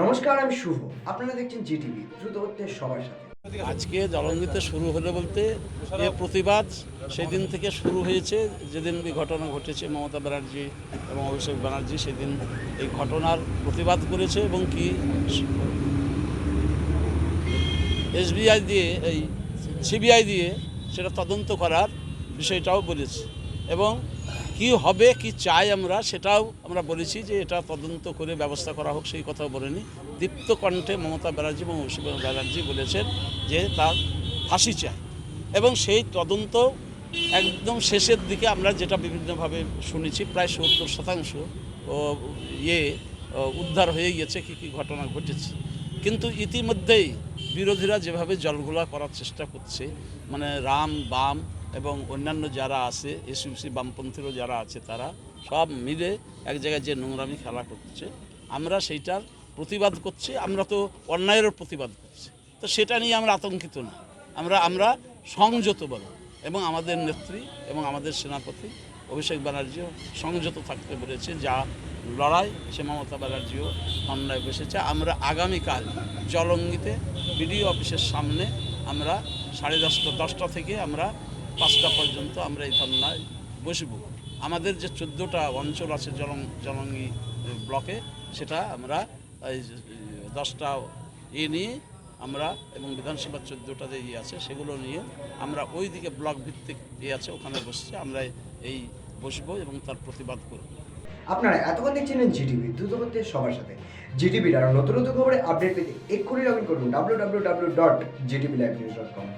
নমস্কার, আমি শুভ। আপনারা দেখছেন জিটিভি, দ্রুত হচ্ছে সবার সাথে। আজকে জলঙ্গিতে শুরু হলো বলতে এ প্রতিবাদ, সেদিন থেকে শুরু হয়েছে। যেদিন এই ঘটনা ঘটেছে, মমতা ব্যানার্জি এবং অভিষেক ব্যানার্জি সেদিন এই ঘটনার প্রতিবাদ করেছে এবং কি এসবিআই দিয়ে, এই সিবিআই দিয়ে সেটা তদন্ত করার বিষয়টাও বলেছে। এবং কি হবে, কি চাই আমরা, সেটাও আমরা বলেছি যে এটা তদন্ত করে ব্যবস্থা করা হোক, সেই কথাও বলেনি। দীপ্ত কণ্ঠে মমতা ব্যানার্জি এবং অভিষেক ব্যানার্জি বলেছেন যে তার ফাঁসি চায় এবং সেই তদন্ত একদম শেষের দিকে আমরা যেটা বিভিন্নভাবে শুনেছি, প্রায় সত্তর শতাংশ ইয়ে উদ্ধার হয়ে গেছে কী কী ঘটনা ঘটেছে। কিন্তু ইতিমধ্যেই বিরোধীরা যেভাবে জলঘোলা করার চেষ্টা করছে মানে রাম, বাম এবং অন্যান্য যারা আছে এসইউসি বামপন্থীরও যারা আছে তারা সব মিলে এক জায়গায় যে নোংরামি খেলা করছে, আমরা সেইটার প্রতিবাদ করছি, আমরা তো অন্যায়েরও প্রতিবাদ করছি। তো সেটা নিয়ে আমরা আতঙ্কিত না। আমরা আমরা সংযত বলো এবং আমাদের নেত্রী এবং আমাদের সেনাপতি অভিষেক ব্যানার্জিও সংযত থাকতে বলেছে যা লড়াই সে মমতা ব্যানার্জিও অন্যায় বসেছে। আমরা আগামীকাল জলঙ্গিতে বিডিও অফিসের সামনে আমরা সাড়ে দশটা দশটা থেকে আমরা পাঁচটা পর্যন্ত আমরা এই ধর্নায় বসব। আমাদের যে চোদ্দোটা অঞ্চল আছে জলং, জলঙ্গি ব্লকে, সেটা আমরা এই দশটা ইয়ে নিয়ে আমরা এবং বিধানসভার চোদ্দোটা যে ইয়ে আছে, সেগুলো নিয়ে আমরা ওই দিকে ব্লক ভিত্তিক ইয়ে আছে, ওখানে বসছে, আমরা এই বসবো এবং তার প্রতিবাদ করব। আপনারা এতক্ষণ দেখছিলেন জিটিভি দ্রুত হচ্ছে সবার সাথে। জিটিভির আরও নতুন নতুন খবরে আপডেট পেতে এক্ষুনি লগ ইন করুন W W W dot Zee TV live news dot com